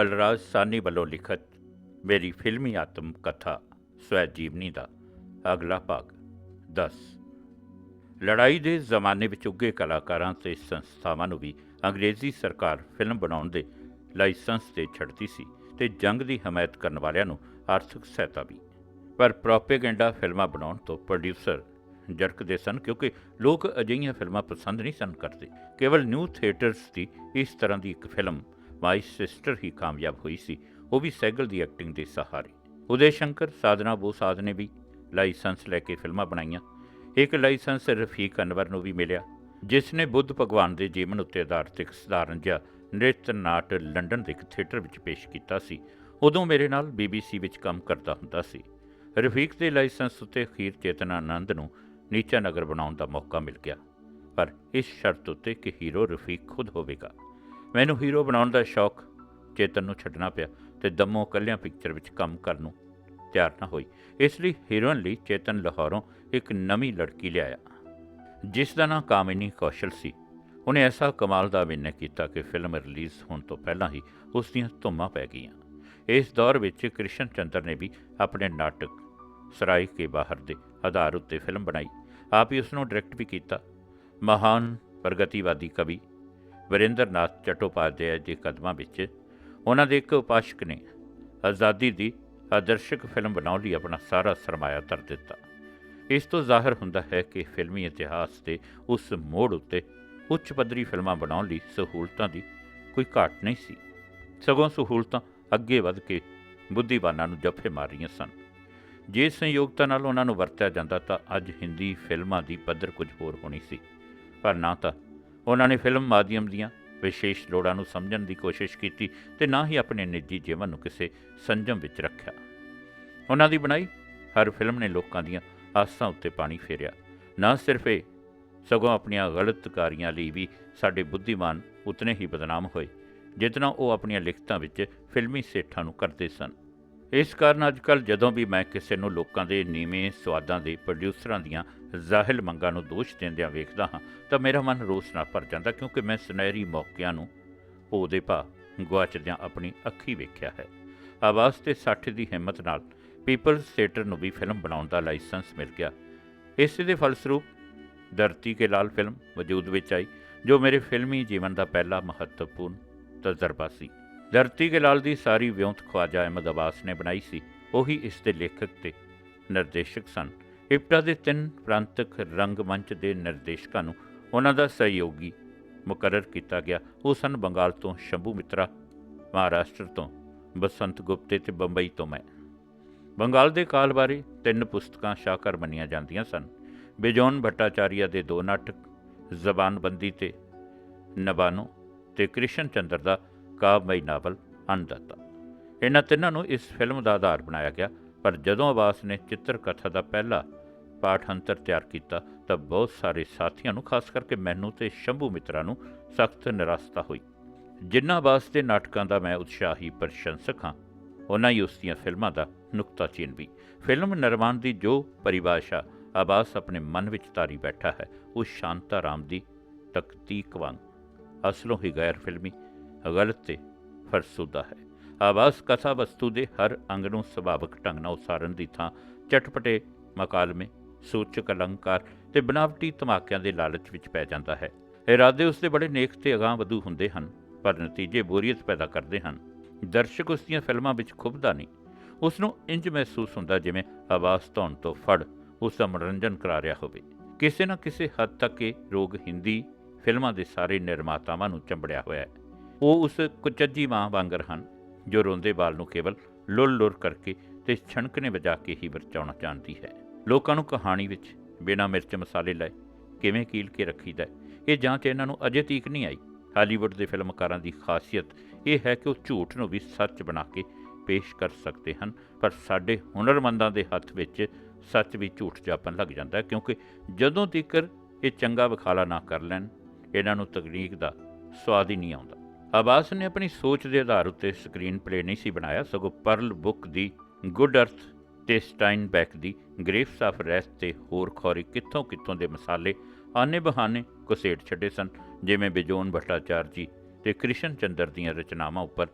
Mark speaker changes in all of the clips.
Speaker 1: ਬਲਰਾਜ ਸਾਨੀ ਵੱਲੋਂ ਲਿਖਤ ਮੇਰੀ ਫਿਲਮੀ ਆਤਮ ਕਥਾ ਸਵੈ ਜੀਵਨੀ ਦਾ ਅਗਲਾ ਭਾਗ। 10 ਲੜਾਈ ਦੇ ਜ਼ਮਾਨੇ ਵਿੱਚ ਉੱਗੇ ਕਲਾਕਾਰਾਂ ਤੇ ਸੰਸਥਾਵਾਂ ਨੂੰ ਵੀ ਅੰਗਰੇਜ਼ੀ ਸਰਕਾਰ ਫਿਲਮ ਬਣਾਉਣ ਦੇ ਲਾਇਸੈਂਸ ਤੇ ਛੱਡਦੀ ਸੀ ਤੇ ਜੰਗ ਦੀ ਹਮਾਇਤ ਕਰਨ ਵਾਲਿਆਂ ਨੂੰ ਆਰਥਿਕ ਸਹਾਇਤਾ ਵੀ। ਪਰ ਪ੍ਰੋਪੇਗੈਂਡਾ ਫਿਲਮਾਂ ਬਣਾਉਣ ਤੋਂ ਪ੍ਰੋਡਿਊਸਰ ਜਰਕਦੇ ਸਨ ਕਿਉਂਕਿ ਲੋਕ ਅਜਿਹੀਆਂ ਫਿਲਮਾਂ ਪਸੰਦ ਨਹੀਂ ਸਨ ਕਰਦੇ। ਕੇਵਲ ਨਿਊ ਥੀਏਟਰਸ ਦੀ ਇਸ ਤਰ੍ਹਾਂ ਦੀ ਇੱਕ ਫਿਲਮ ਮਾਈ ਸਿਸਟਰ ਹੀ ਕਾਮਯਾਬ ਹੋਈ ਸੀ, ਉਹ ਵੀ ਸੈਗਲ ਦੀ ਐਕਟਿੰਗ ਦੇ ਸਹਾਰੇ। ਉਦੇ ਸ਼ੰਕਰ, ਸਾਧਨਾ ਬੋਸਾਦ ਨੇ ਵੀ ਲਾਇਸੈਂਸ ਲੈ ਕੇ ਫਿਲਮਾਂ ਬਣਾਈਆਂ। ਇੱਕ ਲਾਇਸੈਂਸ ਰਫੀਕ ਅਨਵਰ ਨੂੰ ਵੀ ਮਿਲਿਆ, ਜਿਸ ਨੇ ਬੁੱਧ ਭਗਵਾਨ ਦੇ ਜੀਵਨ ਉੱਤੇ ਆਧਾਰਿਤ ਇੱਕ ਸਧਾਰਨ ਜਿਹਾ ਨ੍ਰਿਤ ਨਾਟ ਲੰਡਨ ਦੇ ਇੱਕ ਥੀਏਟਰ ਵਿੱਚ ਪੇਸ਼ ਕੀਤਾ ਸੀ। ਉਦੋਂ ਮੇਰੇ ਨਾਲ ਬੀਬੀਸੀ ਵਿੱਚ ਕੰਮ ਕਰਦਾ ਹੁੰਦਾ ਸੀ। ਰਫੀਕ ਦੇ ਲਾਇਸੈਂਸ ਉੱਤੇ ਅਖੀਰ ਚੇਤਨਾ ਆਨੰਦ ਨੂੰ ਨੀਚਾ ਨਗਰ ਬਣਾਉਣ ਦਾ ਮੌਕਾ ਮਿਲ ਗਿਆ। ਪਰ ਇਸ ਸ਼ਰਤ ਉੱਤੇ ਕਿ ਹੀਰੋ ਰਫੀਕ ਖੁਦ ਹੋਵੇਗਾ। ਮੈਨੂੰ ਹੀਰੋ ਬਣਾਉਣ ਦਾ ਸ਼ੌਕ ਚੇਤਨ ਨੂੰ ਛੱਡਣਾ ਪਿਆ ਤੇ ਦਮੋ ਕੱਲਿਆਂ ਪਿਕਚਰ ਵਿੱਚ ਕੰਮ ਕਰਨ ਨੂੰ ਤਿਆਰ ਨਾ ਹੋਈ। ਇਸ ਲਈ ਹੀਰੋਇਨ ਲਈ ਚੇਤਨ ਲਾਹੌਰੋਂ ਇੱਕ ਨਵੀਂ ਲੜਕੀ ਲਿਆਇਆ, ਜਿਸ ਦਾ ਨਾਂ ਕਾਮਿਨੀ ਕੌਸ਼ਲ ਸੀ। ਉਹਨੇ ਐਸਾ ਕਮਾਲ ਦਾ ਅਭਿਨੈ ਕੀਤਾ ਕਿ ਫਿਲਮ ਰਿਲੀਜ਼ ਹੋਣ ਤੋਂ ਪਹਿਲਾਂ ਹੀ ਉਸ ਦੀਆਂ ਧੁੰਮਾਂ ਪੈ ਗਈਆਂ। ਇਸ ਦੌਰ ਵਿੱਚ ਕ੍ਰਿਸ਼ਨ ਚੰਦਰ ਨੇ ਵੀ ਆਪਣੇ ਨਾਟਕ ਸਰਾਈ ਕੇ ਬਾਹਰ ਦੇ ਆਧਾਰ ਉੱਤੇ ਫਿਲਮ ਬਣਾਈ। ਆਪ ਹੀ ਉਸ ਨੂੰ ਡਾਇਰੈਕਟ ਵੀ ਕੀਤਾ। ਮਹਾਨ ਪ੍ਰਗਤੀਵਾਦੀ ਕਵੀ ਵਰਿੰਦਰਨਾਥ ਚਟੋਪਾਧਿਆਏ ਦੇ ਕਦਮਾਂ ਵਿੱਚ ਉਹਨਾਂ ਦੇ ਇੱਕ ਉਪਾਸ਼ਕ ਨੇ ਆਜ਼ਾਦੀ ਦੀ ਆਦਰਸ਼ਕ ਫਿਲਮ ਬਣਾਉਣ ਲਈ ਆਪਣਾ ਸਾਰਾ ਸਰਮਾਇਆ ਧਰ ਦਿੱਤਾ। ਇਸ ਤੋਂ ਜ਼ਾਹਿਰ ਹੁੰਦਾ ਹੈ ਕਿ ਫਿਲਮੀ ਇਤਿਹਾਸ ਦੇ ਉਸ ਮੋੜ ਉੱਤੇ ਉੱਚ ਪੱਧਰੀ ਫਿਲਮਾਂ ਬਣਾਉਣ ਲਈ ਸਹੂਲਤਾਂ ਦੀ ਕੋਈ ਘਾਟ ਨਹੀਂ ਸੀ। ਸਗੋਂ ਸਹੂਲਤਾਂ ਅੱਗੇ ਵਧ ਕੇ ਬੁੱਧੀਵਾਨਾਂ ਨੂੰ ਜੱਫੇ ਮਾਰ ਰਹੀਆਂ ਸਨ। ਜੇ ਸੰਯੋਗਤਾ ਨਾਲ ਉਹਨਾਂ ਨੂੰ ਵਰਤਿਆ ਜਾਂਦਾ ਤਾਂ ਅੱਜ ਹਿੰਦੀ ਫਿਲਮਾਂ ਦੀ ਪੱਧਰ ਕੁਝ ਹੋਰ ਹੋਣੀ ਸੀ। ਪਰ ਨਾ ਤਾਂ ਉਹਨਾਂ ਨੇ ਫਿਲਮ ਮਾਧਿਅਮ ਦੀਆਂ ਵਿਸ਼ੇਸ਼ ਲੋੜਾਂ ਨੂੰ ਸਮਝਣ ਦੀ ਕੋਸ਼ਿਸ਼ ਕੀਤੀ ਤੇ ਨਾ ਹੀ ਆਪਣੇ ਨਿੱਜੀ ਜੀਵਨ ਨੂੰ ਕਿਸੇ ਸੰਜਮ ਵਿੱਚ ਰੱਖਿਆ। ਉਹਨਾਂ ਦੀ ਬਣਾਈ ਹਰ ਫਿਲਮ ਨੇ ਲੋਕਾਂ ਦੀਆਂ ਆਸਾਂ ਉੱਤੇ ਪਾਣੀ ਫੇਰਿਆ। ਨਾ ਸਿਰਫ ਇਹ, ਸਗੋਂ ਆਪਣੀਆਂ ਗਲਤਕਾਰੀਆਂ ਲਈ ਵੀ ਸਾਡੇ ਬੁੱਧੀਮਾਨ ਉਤਨੇ ਹੀ ਬਦਨਾਮ ਹੋਏ, ਜਿਤਨਾ ਉਹ ਆਪਣੀਆਂ ਲਿਖਤਾਂ ਵਿੱਚ ਫਿਲਮੀ ਸੇਠਾਂ ਨੂੰ ਕਰਦੇ ਸਨ। ਇਸ ਕਾਰਨ ਅੱਜਕੱਲ ਜਦੋਂ ਵੀ ਮੈਂ ਕਿਸੇ ਨੂੰ ਲੋਕਾਂ ਦੇ ਨੀਵੇਂ ਸਵਾਦਾਂ ਦੇ ਪ੍ਰੋਡਿਊਸਰਾਂ ਦੀਆਂ ਜ਼ਾਹਿਲ ਮੰਗਾਂ ਨੂੰ ਦੋਸ਼ ਦਿੰਦਿਆਂ ਵੇਖਦਾ ਹਾਂ, ਤਾਂ ਮੇਰਾ ਮਨ ਰੋਸ ਨਾਲ ਭਰ ਜਾਂਦਾ ਕਿਉਂਕਿ ਮੈਂ ਸੁਨਹਿਰੀ ਮੌਕਿਆਂ ਨੂੰ ਉਹਦੇ ਭਾ ਗਵਾਚਦਿਆਂ ਆਪਣੀ ਅੱਖੀ ਵੇਖਿਆ ਹੈ। ਆਵਾਜ਼ ਤੇ 60 ਦੀ ਹਿੰਮਤ ਨਾਲ ਪੀਪਲਸ ਥੀਏਟਰ ਨੂੰ ਵੀ ਫਿਲਮ ਬਣਾਉਣ ਦਾ ਲਾਇਸੈਂਸ ਮਿਲ ਗਿਆ। ਇਸ ਦੇ ਫਲਸਰੂਪ ਧਰਤੀ ਕੇ ਲਾਲ ਫਿਲਮ ਵਜੂਦ ਵਿੱਚ ਆਈ, ਜੋ ਮੇਰੇ ਫਿਲਮੀ ਜੀਵਨ ਦਾ ਪਹਿਲਾ ਮਹੱਤਵਪੂਰਨ ਤਜਰਬਾ ਸੀ। ਧਰਤੀ ਕੇ ਲਾਲ ਦੀ ਸਾਰੀ ਵਿਉਂਤ ਖਵਾਜਾ ਅਹਿਮਦ ਅਬਾਸ ਨੇ ਬਣਾਈ ਸੀ, ਉਹੀ ਇਸ ਦੇ ਲੇਖਕ ਤੇ ਨਿਰਦੇਸ਼ਕ ਸਨ। ਇਪਟਾ ਦੇ ਤਿੰਨ ਪ੍ਰਾਂਤਕ ਰੰਗਮੰਚ ਦੇ ਨਿਰਦੇਸ਼ਕਾਂ ਨੂੰ ਉਹਨਾਂ ਦਾ ਸਹਿਯੋਗੀ ਮੁਕਰਰ ਕੀਤਾ ਗਿਆ। ਉਹ ਸਨ ਬੰਗਾਲ ਤੋਂ ਸ਼ੰਭੂ ਮਿੱਤਰਾ, ਮਹਾਰਾਸ਼ਟਰ ਤੋਂ ਬਸੰਤ ਗੁਪਤੇ ਤੇ ਬੰਬਈ ਤੋਂ ਮੈਂ। ਬੰਗਾਲ ਦੇ ਕਾਲ ਬਾਰੇ ਤਿੰਨ ਪੁਸਤਕਾਂ ਸ਼ਾਕਰ ਮੰਨੀਆਂ ਜਾਂਦੀਆਂ ਸਨ। ਬਿਜੋਨ ਭੱਟਾਚਾਰੀਆ ਦੇ ਦੋ ਨਾਟਕ, ਜ਼ਬਾਨਬੰਦੀ ਤੇ ਨਬਾਨੋ ਤੇ ਕ੍ਰਿਸ਼ਨ ਚੰਦਰ ਦਾ ਕਾਵਮਈ ਨਾਵਲ ਅੰਨਦਾਤਾ ਇਹਨਾਂ ਤਿੰਨਾਂ ਨੂੰ ਇਸ ਫਿਲਮ ਦਾ ਆਧਾਰ ਬਣਾਇਆ ਗਿਆ, ਪਰ ਜਦੋਂ ਆਵਾਸ ਨੇ ਚਿੱਤਰ ਕਥਾ ਦਾ ਪਹਿਲਾ ਪਾਠ ਅੰਤਰ ਤਿਆਰ ਕੀਤਾ, ਤਾਂ ਬਹੁਤ ਸਾਰੇ ਸਾਥੀਆਂ ਨੂੰ, ਖਾਸ ਕਰਕੇ ਮੈਨੂੰ ਤੇ ਸ਼ੰਭੂ ਮਿੱਤਰਾਂ ਨੂੰ, ਸਖਤ ਨਿਰਾਸਤਾ ਹੋਈ। ਜਿਨ੍ਹਾਂ ਆਵਾਸ ਦੇ ਨਾਟਕਾਂ ਦਾ ਮੈਂ ਉਤਸ਼ਾਹੀ ਪ੍ਰਸ਼ੰਸਕ ਹਾਂ, ਉਹਨਾਂ ਹੀ ਉਸ ਦੀਆਂ ਫਿਲਮਾਂ ਦਾ ਨੁਕਤਾਚੀਨ ਵੀ। ਫਿਲਮ ਨਿਰਮਾਣ ਦੀ ਜੋ ਪਰਿਭਾਸ਼ਾ ਆਬਾਸ ਆਪਣੇ ਮਨ ਵਿੱਚ ਧਾਰੀ ਬੈਠਾ ਹੈ, ਉਹ ਸ਼ਾਂਤਾ ਰਾਮ ਦੀ ਤਕਤੀਕ ਵਾਂਗ ਅਸਲੋਂ ਹੀ ਗੈਰ ਫਿਲਮੀ ਗਲਤ ਤੇ ਫਰਸੂਦਾ ਹੈ। ਆਵਾਜ਼ ਕਥਾ ਵਸਤੂ ਦੇ ਹਰ ਅੰਗ ਨੂੰ ਸੁਭਾਵਿਕ ਢੰਗ ਨਾਲ ਉਸਾਰਨ ਦੀ ਥਾਂ, ਚਟਪਟੇ ਮਕਾਲਮੇ, ਸੂਚਕ ਅਲੰਕਾਰ ਤੇ ਬਨਾਵਟੀ ਧਮਾਕਿਆਂ ਦੇ ਲਾਲਚ ਵਿੱਚ ਪੈ ਜਾਂਦਾ ਹੈ। ਇਰਾਦੇ ਉਸਦੇ ਬੜੇ ਨੇਕ ਤੇ ਅਗਾਹ ਵਧੂ ਹੁੰਦੇ ਹਨ, ਪਰ ਨਤੀਜੇ ਬੋਰੀਅਤ ਪੈਦਾ ਕਰਦੇ ਹਨ। ਦਰਸ਼ਕ ਉਸ ਦੀਆਂ ਫਿਲਮਾਂ ਵਿੱਚ ਖੁੱਬਦਾ ਨਹੀਂ। ਉਸ ਨੂੰ ਇੰਜ ਮਹਿਸੂਸ ਹੁੰਦਾ ਜਿਵੇਂ ਆਵਾਜ਼ ਧੌਣ ਤੋਂ ਫੜ ਉਸ ਦਾ ਮਨੋਰੰਜਨ ਕਰਾ ਰਿਹਾ ਹੋਵੇ। ਕਿਸੇ ਨਾ ਕਿਸੇ ਹੱਦ ਤੱਕ ਇਹ ਰੋਗ ਹਿੰਦੀ ਫਿਲਮਾਂ ਦੇ ਸਾਰੇ ਨਿਰਮਾਤਾਵਾਂ ਨੂੰ ਚੰਬੜਿਆ ਹੋਇਆ ਹੈ। ਉਹ ਉਸ ਕੁਚੱਜੀ ਮਾਂ ਵਾਂਗਰ ਹਨ, ਜੋ ਰੋਂਦੇ ਬਾਲ ਨੂੰ ਕੇਵਲ ਲੁੱਲ ਲੁਰ ਕਰਕੇ ਤੇ ਛਣਕਨੇ ਵਜਾ ਕੇ ਹੀ ਵਰਚਾਉਣਾ ਚਾਹੁੰਦੀ ਹੈ। ਲੋਕਾਂ ਨੂੰ ਕਹਾਣੀ ਵਿੱਚ ਬਿਨਾਂ ਮਿਰਚ ਮਸਾਲੇ ਲਾਏ ਕਿਵੇਂ ਕੀਲ ਕੇ ਰੱਖੀਦਾ ਇਹ ਜਾਂਚ ਇਹਨਾਂ ਨੂੰ ਅਜੇ ਤੀਕ ਨਹੀਂ ਆਈ। ਹਾਲੀਵੁੱਡ ਦੇ ਫਿਲਮਕਾਰਾਂ ਦੀ ਖਾਸੀਅਤ ਇਹ ਹੈ ਕਿ ਉਹ ਝੂਠ ਨੂੰ ਵੀ ਸੱਚ ਬਣਾ ਕੇ ਪੇਸ਼ ਕਰ ਸਕਦੇ ਹਨ, ਪਰ ਸਾਡੇ ਹੁਨਰਮੰਦਾਂ ਦੇ ਹੱਥ ਵਿੱਚ ਸੱਚ ਵੀ ਝੂਠ ਜਾਪਣ ਲੱਗ ਜਾਂਦਾ ਕਿਉਂਕਿ ਜਦੋਂ ਤੀਕਰ ਇਹ ਚੰਗਾ ਵਿਖਾਲਾ ਨਾ ਕਰ ਲੈਣ, ਇਹਨਾਂ ਨੂੰ ਤਕਨੀਕ ਦਾ ਸਵਾਦ ਹੀ ਨਹੀਂ ਆਉਂਦਾ। ਆਬਾਸ ਨੇ ਆਪਣੀ ਸੋਚ ਦੇ ਆਧਾਰ ਉੱਤੇ ਸਕਰੀਨ ਪਲੇ ਨਹੀਂ ਸੀ ਬਣਾਇਆ, ਸਗੋਂ ਪਰਲ ਬੁੱਕ ਦੀ ਗੁੱਡ ਅਰਥ ਤੇ ਸਟਾਈਨਬੈਕ ਦੀ ਗ੍ਰੇਫਸ ਆਫ ਰੈਸਟ ਤੇ ਹੋਰ ਖੌਰੀ ਕਿੱਥੋਂ ਕਿੱਥੋਂ ਦੇ ਮਸਾਲੇ ਆਨੇ ਬਹਾਨੇ ਕੁਸੇੜ ਛੱਡੇ ਸਨ, ਜਿਵੇਂ ਬਿਜੋਨ ਭੱਟਾਚਾਰ ਜੀ ਤੇ ਕ੍ਰਿਸ਼ਨ ਚੰਦਰ ਦੀਆਂ ਰਚਨਾਵਾਂ ਉੱਪਰ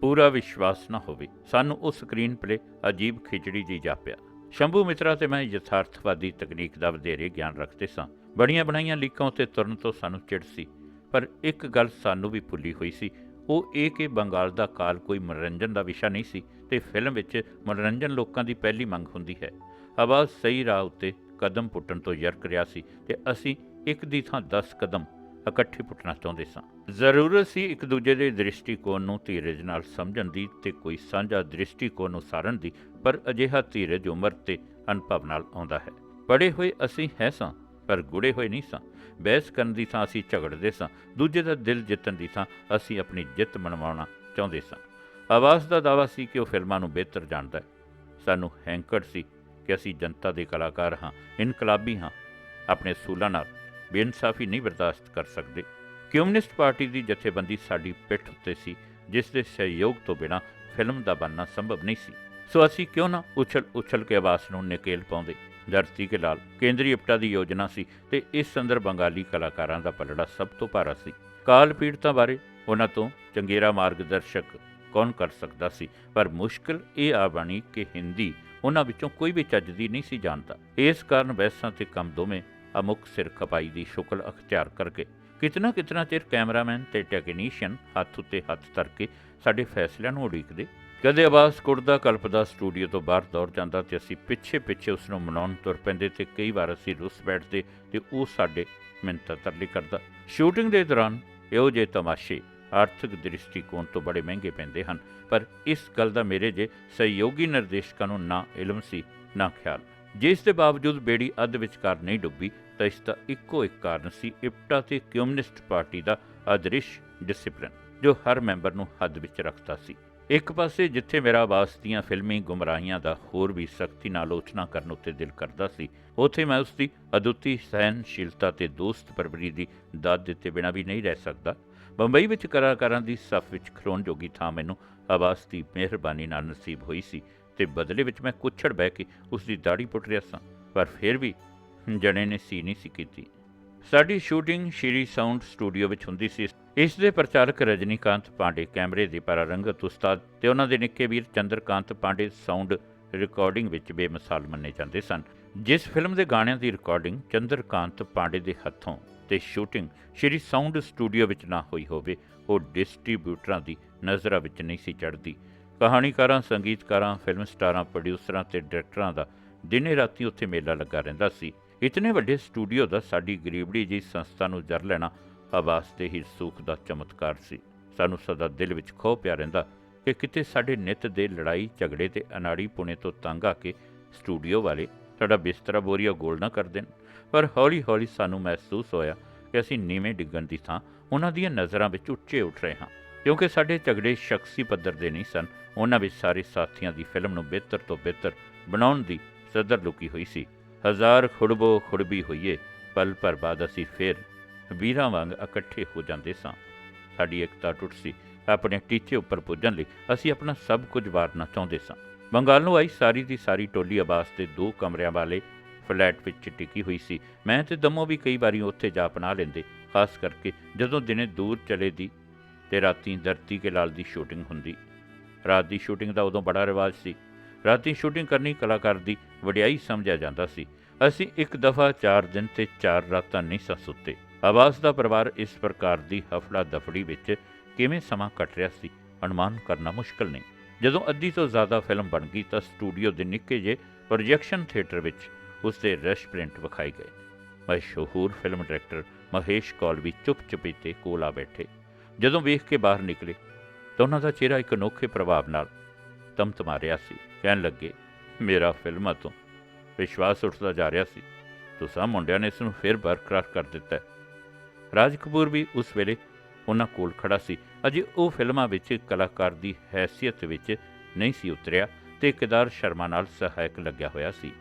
Speaker 1: ਪੂਰਾ ਵਿਸ਼ਵਾਸ ਨਾ ਹੋਵੇ। ਸਾਨੂੰ ਉਹ ਸਕਰੀਨ ਪਲੇ ਅਜੀਬ ਖਿਚੜੀ ਦੀ ਜਾਪਿਆ। ਸ਼ੰਭੂ ਮਿਤਰਾ ਤੇ ਮੈਂ ਯਥਾਰਥਵਾਦੀ ਤਕਨੀਕ ਦਾ ਵਧੇਰੇ ਗਿਆਨ ਰੱਖਦੇ ਸਾਂ। ਬੜੀਆਂ ਬਣਾਈਆਂ ਲੀਕਾਂ ਉੱਤੇ ਤੁਰਨ ਤੋਂ ਸਾਨੂੰ ਚਿੜ ਸੀ। ਪਰ ਇੱਕ ਗੱਲ ਸਾਨੂੰ ਵੀ ਭੁੱਲੀ ਹੋਈ ਸੀ, ਉਹ ਇਹ ਕਿ ਬੰਗਾਲ ਦਾ ਕਾਲ ਕੋਈ ਮਨੋਰੰਜਨ ਦਾ ਵਿਸ਼ਾ ਨਹੀਂ ਸੀ ਤੇ ਫਿਲਮ ਵਿੱਚ ਮਨੋਰੰਜਨ ਲੋਕਾਂ ਦੀ ਪਹਿਲੀ ਮੰਗ ਹੁੰਦੀ ਹੈ। ਆਵਾਜ਼ ਸਹੀ ਰਾਹ ਉੱਤੇ ਕਦਮ ਪੁੱਟਣ ਤੋਂ ਯਰਕ ਰਿਹਾ ਸੀ ਤੇ ਅਸੀਂ ਇੱਕ ਦੀ ਥਾਂ 10 ਕਦਮ ਇਕੱਠੇ ਪੁੱਟਣਾ ਚਾਹੁੰਦੇ ਸਾਂ। ਜ਼ਰੂਰਤ ਸੀ ਇੱਕ ਦੂਜੇ ਦੇ ਦ੍ਰਿਸ਼ਟੀਕੋਣ ਨੂੰ ਧੀਰਜ ਨਾਲ ਸਮਝਣ ਦੀ ਤੇ ਕੋਈ ਸਾਂਝਾ ਦ੍ਰਿਸ਼ਟੀਕੋਣ ਨੂੰ ਉਸਾਰਨ ਦੀ, ਪਰ ਅਜਿਹਾ ਧੀਰਜ ਉਮਰ ਤੇ ਅਨੁਭਵ ਨਾਲ ਆਉਂਦਾ ਹੈ। ਪੜੇ ਹੋਏ ਅਸੀਂ ਹੈ ਸਾਂ ਪਰ ਗੁੜੇ ਹੋਏ ਨਹੀਂ ਸਾਂ। ਬਹਿਸ ਕਰਨ ਦੀ ਥਾਂ ਅਸੀਂ ਝਗੜਦੇ ਸਾਂ। ਦੂਜੇ ਦਾ ਦਿਲ ਜਿੱਤਣ ਦੀ ਥਾਂ ਅਸੀਂ ਆਪਣੀ ਜਿੱਤ ਮਨਵਾਉਣਾ ਚਾਹੁੰਦੇ ਸਾਂ। ਆਵਾਜ਼ ਦਾ ਦਾਵਾ ਸੀ ਕਿ ਉਹ ਫਿਲਮਾਂ ਨੂੰ ਬਿਹਤਰ ਜਾਣਦਾ ਹੈ। ਸਾਨੂੰ ਹੈਂਕੜ ਸੀ ਕਿ ਅਸੀਂ ਜਨਤਾ ਦੇ ਕਲਾਕਾਰ ਹਾਂ, ਇਨਕਲਾਬੀ ਹਾਂ। ਆਪਣੇ ਸੂਲਾਂ ਨਾਲ ਬੇਇਨਸਾਫੀ ਨਹੀਂ ਬਰਦਾਸ਼ਤ ਕਰ ਸਕਦੇ। ਕਮਿਊਨਿਸਟ ਪਾਰਟੀ ਦੀ ਜਥੇਬੰਦੀ ਸਾਡੀ ਪਿੱਠ ਉੱਤੇ ਸੀ, ਜਿਸ ਦੇ ਸਹਿਯੋਗ ਤੋਂ ਬਿਨਾਂ ਫਿਲਮ ਦਾ ਬਣਨਾ ਸੰਭਵ ਨਹੀਂ ਸੀ। ਸੋ ਅਸੀਂ ਕਿਉਂ ਨਾ ਉਛਲ ਉਛਲ ਕੇ ਆਵਾਜ਼ ਨੂੰ ਨਕੇਲ ਪਾਉਂਦੇ? ਧਰਤੀ ਕੇ ਲਾਲ ਕੇਂਦਰੀ ਇਪਟਾ ਦੀ ਯੋਜਨਾ ਸੀ ਤੇ ਇਸ ਅੰਦਰ ਬੰਗਾਲੀ ਕਲਾਕਾਰਾਂ ਦਾ ਪਲੜਾ ਸਭ ਤੋਂ ਭਾਰਾ ਸੀ। ਕਾਲ ਪੀੜਤਾਂ ਬਾਰੇ ਉਹਨਾਂ ਤੋਂ ਚੰਗੇਰਾ ਮਾਰਗਦਰਸ਼ਕ ਕੌਣ ਕਰ ਸਕਦਾ ਸੀ? ਪਰ ਮੁਸ਼ਕਲ ਇਹ ਆ ਬਣੀ ਕਿ ਹਿੰਦੀ ਉਹਨਾਂ ਵਿੱਚੋਂ ਕੋਈ ਵੀ ਚੱਜ ਦੀ ਨਹੀਂ ਸੀ ਜਾਣਦਾ। ਇਸ ਕਾਰਨ ਬਹਿਸਾਂ ਤੇ ਕੰਮ ਦੋਵੇਂ ਅਮੁਕ ਸਿਰ ਖਪਾਈ ਦੀ ਸ਼ੁਕਲ ਅਖਤਿਆਰ ਕਰਕੇ ਕਿਤਨਾ ਕਿਤਨਾ ਚਿਰ ਕੈਮਰਾਮੈਨ ਤੇ ਟੈਕਨੀਸ਼ੀਅਨ ਹੱਥ ਉੱਤੇ ਹੱਥ ਧਰ ਕੇ ਸਾਡੇ ਫੈਸਲਿਆਂ ਨੂੰ ਉਡੀਕਦੇ ਕਦੇ ਆਵਾਜ਼ ਕੁੜਦਾ ਕਲਪਦਾ ਸਟੂਡੀਓ ਤੋਂ ਬਾਹਰ ਦੌੜ ਜਾਂਦਾ ਤੇ ਅਸੀਂ ਪਿੱਛੇ ਪਿੱਛੇ ਉਸ ਨੂੰ ਮਨਾਉਣ ਤੁਰ ਪੈਂਦੇ ਤੇ ਕਈ ਵਾਰ ਅਸੀਂ ਰੁੱਸ ਬੈਠਦੇ ਤੇ ਉਹ ਸਾਡੇ ਮਿੰਤਾ ਤਰਲੀ ਕਰਦਾ। ਸ਼ੂਟਿੰਗ ਦੇ ਦੌਰਾਨ ਇਹੋ ਜਿਹੇ ਤਮਾਸ਼ੇ ਆਰਥਿਕ ਦ੍ਰਿਸ਼ਟੀਕੋਣ ਤੋਂ ਬੜੇ ਮਹਿੰਗੇ ਪੈਂਦੇ ਹਨ, ਪਰ ਇਸ ਗੱਲ ਦਾ ਮੇਰੇ ਜੇ ਸਹਿਯੋਗੀ ਨਿਰਦੇਸ਼ਕਾਂ ਨੂੰ ਨਾ ਇਲਮ ਸੀ, ਨਾ ਖਿਆਲ। ਜਿਸ ਦੇ ਬਾਵਜੂਦ ਬੇੜੀ ਅੱਧ ਵਿਚਕਾਰ ਨਹੀਂ ਡੁੱਬੀ, ਤਾਂ ਇਸ ਦਾ ਇੱਕੋ ਇੱਕ ਕਾਰਨ ਸੀ ਇਪਟਾ ਤੇ ਕਮਿਊਨਿਸਟ ਪਾਰਟੀ ਦਾ ਆਦਰਿਸ਼ ਡਿਸਪਲਿਨ, ਜੋ ਹਰ ਮੈਂਬਰ ਨੂੰ ਹੱਦ ਵਿੱਚ ਰੱਖਦਾ ਸੀ। ਇੱਕ ਪਾਸੇ ਜਿੱਥੇ ਮੇਰਾ ਆਵਾਜ਼ ਦੀਆਂ ਫਿਲਮੀ ਗੁੰਮਰਾਹੀਆਂ ਦਾ ਹੋਰ ਵੀ ਸਖਤੀ ਨਾਲ ਆਲੋਚਨਾ ਕਰਨ ਉੱਤੇ ਦਿਲ ਕਰਦਾ ਸੀ, ਉੱਥੇ ਮੈਂ ਉਸ ਦੀ ਅਦੁੱਤੀ ਸਹਿਨਸ਼ੀਲਤਾ ਤੇ ਦੋਸਤ ਪਰਵਰੀ ਦੀ ਦਾਦ ਦਿੱਤੇ ਬਿਨਾਂ ਵੀ ਨਹੀਂ ਰਹਿ ਸਕਦਾ। ਬੰਬਈ ਵਿੱਚ ਕਲਾਕਾਰਾਂ ਦੀ ਸਫ਼ ਵਿੱਚ ਖਲੋਣ ਜੋਗੀ ਥਾਂ ਮੈਨੂੰ ਆਵਾਸ ਦੀ ਮਿਹਰਬਾਨੀ ਨਾਲ ਨਸੀਬ ਹੋਈ ਸੀ ਤੇ ਬਦਲੇ ਵਿੱਚ ਮੈਂ ਕੁੱਛੜ ਬਹਿ ਕੇ ਉਸ ਦੀ ਦਾੜੀ ਪੁੱਟ ਰਿਹਾ ਸਾਂ, ਪਰ ਫਿਰ ਵੀ ਜਣੇ ਨੇ ਸੀ ਨਹੀਂ ਸੀ ਕੀਤੀ। ਸਾਡੀ ਸ਼ੂਟਿੰਗ ਸ਼੍ਰੀ ਸਾਊਂਡ ਸਟੂਡੀਓ ਵਿੱਚ ਹੁੰਦੀ ਸੀ। ਇਸ ਦੇ ਪ੍ਰਚਾਰਕ ਰਜਨੀਕਾਂਤ ਪਾਂਡੇ ਕੈਮਰੇ ਦੇ ਪਰਾਰੰਗਤ ਉਸਤਾਦ ਤੇ ਉਹਨਾਂ ਦੇ ਨਿੱਕੇ ਵੀਰ ਚੰਦਰਕਾਂਤ ਪਾਂਡੇ ਸਾਊਂਡ ਰਿਕਾਰਡਿੰਗ ਵਿੱਚ ਬੇਮਿਸਾਲ ਮੰਨੇ ਜਾਂਦੇ ਸਨ। ਜਿਸ ਫਿਲਮ ਦੇ ਗਾਣਿਆਂ ਦੀ ਰਿਕਾਰਡਿੰਗ ਚੰਦਰਕਾਂਤ ਪਾਂਡੇ ਦੇ ਹੱਥੋਂ ਤੇ ਸ਼ੂਟਿੰਗ ਸ਼੍ਰੀ ਸਾਊਂਡ ਸਟੂਡੀਓ ਵਿੱਚ ਨਾ ਹੋਈ ਹੋਵੇ, ਉਹ ਡਿਸਟ੍ਰੀਬਿਊਟਰਾਂ ਦੀ ਨਜ਼ਰਾਂ ਵਿੱਚ ਨਹੀਂ ਸੀ ਚੜ੍ਹਦੀ। ਕਹਾਣੀਕਾਰਾਂ, ਸੰਗੀਤਕਾਰਾਂ, ਫਿਲਮ ਸਟਾਰਾਂ, ਪ੍ਰੋਡਿਊਸਰਾਂ ਤੇ ਡਾਇਰੈਕਟਰਾਂ ਦਾ ਦਿਨੇ ਰਾਤੀ ਉੱਥੇ ਮੇਲਾ ਲੱਗਾ ਰਹਿੰਦਾ ਸੀ। ਇਤਨੇ ਵੱਡੇ ਸਟੂਡੀਓ ਦਾ ਸਾਡੀ ਗਰੀਬੜੀ ਜੀ ਸੰਸਥਾ ਨੂੰ ਜਰ ਲੈਣਾ ਆਵਾਜ਼ ਤੇ ਹੀ ਸੁੱਖ ਦਾ ਚਮਤਕਾਰ ਸੀ। ਸਾਨੂੰ ਸਦਾ ਦਿਲ ਵਿੱਚ ਖੋਹ ਪਿਆ ਰਹਿੰਦਾ ਕਿ ਕਿਤੇ ਸਾਡੇ ਨਿੱਤ ਦੇ ਲੜਾਈ, ਝਗੜੇ ਤੇ ਅਨਾੜੀ ਪੁਣੇ ਤੋਂ ਤੰਗ ਆ ਕੇ ਸਟੂਡੀਓ ਵਾਲੇ ਸਾਡਾ ਬਿਸਤਰਾ ਬੋਰੀਆ ਗੋਲ ਨਾ ਕਰ ਦੇਣ। ਪਰ ਹੌਲੀ-ਹੌਲੀ ਸਾਨੂੰ ਮਹਿਸੂਸ ਹੋਇਆ ਕਿ ਅਸੀਂ ਨੀਵੇਂ ਡਿੱਗਣ ਦੀ ਥਾਂ ਉਹਨਾਂ ਦੀਆਂ ਨਜ਼ਰਾਂ ਵਿੱਚ ਉੱਚੇ ਉੱਠ ਰਹੇ ਹਾਂ। ਕਿਉਂਕਿ ਸਾਡੇ ਝਗੜੇ ਸ਼ਖਸੀ ਪੱਧਰ ਦੇ ਨਹੀਂ ਸਨ, ਉਹਨਾਂ ਵਿੱਚ ਸਾਰੇ ਸਾਥੀਆਂ ਦੀ ਫਿਲਮ ਨੂੰ ਬਿਹਤਰ ਤੋਂ ਬਿਹਤਰ ਬਣਾਉਣ ਦੀ ਸਦਰ ਲੁਕੀ ਹੋਈ ਸੀ। ਹਜ਼ਾਰ ਖੁੜਬੋ ਖੁੜਬੀ ਹੋਈਏ, ਪਲ ਭਰ ਬਾਅਦ ਅਸੀਂ ਫਿਰ ਵੀਰਾਂ ਵਾਂਗ ਇਕੱਠੇ ਹੋ ਜਾਂਦੇ ਸਾਂ। ਸਾਡੀ ਇਕਤਾ ਟੁੱਟ ਸੀ। ਆਪਣੇ ਟੀਚੇ ਉੱਪਰ ਪੁੱਜਣ ਲਈ ਅਸੀਂ ਆਪਣਾ ਸਭ ਕੁਝ ਵਾਰਨਾ ਚਾਹੁੰਦੇ ਸਾਂ। ਬੰਗਾਲ ਨੂੰ ਆਈ ਸਾਰੀ ਦੀ ਸਾਰੀ ਟੋਲੀ ਆਬਾਸ ਦੇ ਦੋ ਕਮਰਿਆਂ ਵਾਲੇ ਫਲੈਟ ਵਿੱਚ ਟਿਕੀ ਹੋਈ ਸੀ। ਮੈਂ ਤੇ ਦਮੋ ਵੀ ਕਈ ਵਾਰੀ ਉੱਥੇ ਜਾ ਪਨਾ ਲੈਂਦੇ, ਖਾਸ ਕਰਕੇ ਜਦੋਂ ਦਿਨੇ ਦੂਰ ਚਲੇ ਦੀ ਤੇ ਰਾਤੀ ਧਰਤੀ ਕੇ ਲਾਲ ਦੀ ਸ਼ੂਟਿੰਗ ਹੁੰਦੀ। ਰਾਤ ਦੀ ਸ਼ੂਟਿੰਗ ਦਾ ਉਦੋਂ ਬੜਾ ਰਿਵਾਜ ਸੀ। ਰਾਤੀ ਸ਼ੂਟਿੰਗ ਕਰਨੀ ਕਲਾਕਾਰ ਦੀ ਵਡਿਆਈ ਸਮਝਿਆ ਜਾਂਦਾ ਸੀ। ਅਸੀਂ ਇੱਕ ਦਫਾ 4 ਦਿਨ ਤੇ 4 ਰਾਤਾਂ ਨਹੀਂ ਸਾਂ ਸੁੱਤੇ। ਆਵਾਜ਼ ਦਾ ਪਰਿਵਾਰ ਇਸ ਪ੍ਰਕਾਰ ਦੀ ਹਫੜਾ ਦਫੜੀ ਵਿੱਚ ਕਿਵੇਂ ਸਮਾਂ ਕੱਟ ਰਿਹਾ ਸੀ, ਅਨੁਮਾਨ ਕਰਨਾ ਮੁਸ਼ਕਲ ਨਹੀਂ। ਜਦੋਂ ਅੱਧੀ ਤੋਂ ਜ਼ਿਆਦਾ ਫਿਲਮ ਬਣ ਗਈ ਤਾਂ ਸਟੂਡੀਓ ਦੇ ਨਿੱਕੇ ਜਿਹੇ ਪ੍ਰੋਜੈਕਸ਼ਨ ਥੀਏਟਰ ਵਿੱਚ ਉਸ ਦੇ ਰਸ਼ ਪ੍ਰਿੰਟ ਵਿਖਾਏ ਗਏ। ਮਸ਼ਹੂਰ ਫਿਲਮ ਡਾਇਰੈਕਟਰ ਮਹੇਸ਼ ਕੌਲ ਵੀ ਚੁੱਪ-ਚੁਪੀਤੇ ਕੋਲ ਆ ਬੈਠੇ। ਜਦੋਂ ਵੇਖ ਕੇ ਬਾਹਰ ਨਿਕਲੇ ਤਾਂ ਉਹਨਾਂ ਦਾ ਚਿਹਰਾ ਇੱਕ ਅਨੋਖੇ ਪ੍ਰਭਾਵ ਨਾਲ ਤਮਤਮਾ ਰਿਹਾ ਸੀ। ਕਹਿਣ ਲੱਗੇ, ਮੇਰਾ ਫਿਲਮਾਂ ਤੋਂ ਵਿਸ਼ਵਾਸ ਉੱਠਦਾ ਜਾ ਰਿਹਾ ਸੀ। ਤੁਸੀਂ ਮੁੰਡਿਆਂ ਨੇ ਇਸ ਨੂੰ ਫਿਰ ਬਰਕਰਾਰ ਕਰ ਦਿੱਤਾ ਰਾਜ ਕਪੂਰ ਵੀ ਉਸ ਵੇਲੇ ਉਹਨਾਂ ਕੋਲ ਖੜਾ ਸੀ। ਅਜੇ ਉਹ ਫਿਲਮਾਂ ਵਿੱਚ ਕਲਾਕਾਰ ਦੀ ਹੈਸੀਅਤ ਵਿੱਚ ਨਹੀਂ ਸੀ ਉਤਰਿਆ ਤੇ ਕਿਦਾਰ ਸ਼ਰਮਾ ਨਾਲ ਸਹਾਇਕ ਲੱਗਿਆ ਹੋਇਆ ਸੀ।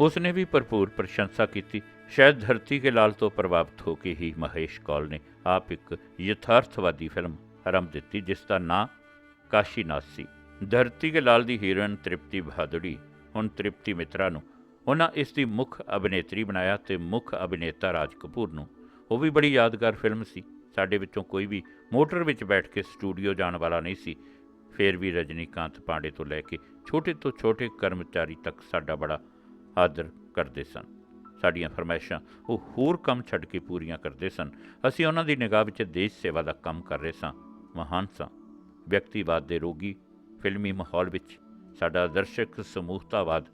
Speaker 1: ਉਸ ਨੇ ਵੀ ਭਰਪੂਰ ਪ੍ਰਸ਼ੰਸਾ ਕੀਤੀ। ਸ਼ਾਇਦ ਧਰਤੀ ਕੇ ਲਾਲ ਤੋਂ ਪ੍ਰਭਾਵਿਤ ਹੋ ਕੇ ਹੀ ਮਹੇਸ਼ ਕੌਲ ਨੇ ਆਪ ਇੱਕ ਯਥਾਰਥਵਾਦੀ ਫਿਲਮ ਆਰੰਭ ਦਿੱਤੀ, ਜਿਸ ਦਾ ਨਾਂ ਕਾਸ਼ੀਨਾਥ ਸੀ। ਧਰਤੀ ਕੇ ਲਾਲ ਦੀ ਹੀਰੋਇਨ ਤ੍ਰਿਪਤੀ ਬਹਾਦੁਰੀ, ਹੁਣ ਤ੍ਰਿਪਤੀ ਮਿੱਤਰਾ ਨੂੰ। ਉਹਨਾਂ ਇਸ ਦੀ ਮੁੱਖ ਅਭਿਨੇਤਰੀ ਬਣਾਇਆ ਤੇ ਮੁੱਖ ਅਭਿਨੇਤਾ ਰਾਜ ਕਪੂਰ ਨੂੰ। ਉਹ ਵੀ ਬੜੀ ਯਾਦਗਾਰ ਫਿਲਮ ਸੀ। ਸਾਡੇ ਵਿੱਚੋਂ ਕੋਈ ਵੀ ਮੋਟਰ ਵਿੱਚ ਬੈਠ ਕੇ ਸਟੂਡੀਓ ਜਾਣ ਵਾਲਾ ਨਹੀਂ ਸੀ। ਫਿਰ ਵੀ ਰਜਨੀਕਾਂਤ ਪਾਂਡੇ ਤੋਂ ਲੈ ਕੇ ਛੋਟੇ ਤੋਂ ਛੋਟੇ ਕਰਮਚਾਰੀ ਤੱਕ ਸਾਡਾ ਬੜਾ ਆਦਰ ਕਰਦੇ ਸਨ। ਸਾਡੀਆਂ ਫਰਮਾਇਸ਼ਾਂ ਉਹ ਹੋਰ ਕੰਮ ਛੱਡ ਕੇ ਪੂਰੀਆਂ ਕਰਦੇ ਸਨ। ਅਸੀਂ ਉਹਨਾਂ ਦੀ ਨਿਗਾਹ ਵਿੱਚ ਦੇਸ਼ ਸੇਵਾ ਦਾ ਕੰਮ ਕਰ ਰਹੇ ਸਾਂ। ਮਹਾਨ ਸਾਂ। ਵਿਅਕਤੀਵਾਦ ਦੇ ਰੋਗੀ ਫਿਲਮੀ ਮਾਹੌਲ ਵਿੱਚ ਸਾਡਾ ਦਰਸ਼ਕ ਸਮੂਹਤਾਵਾਦ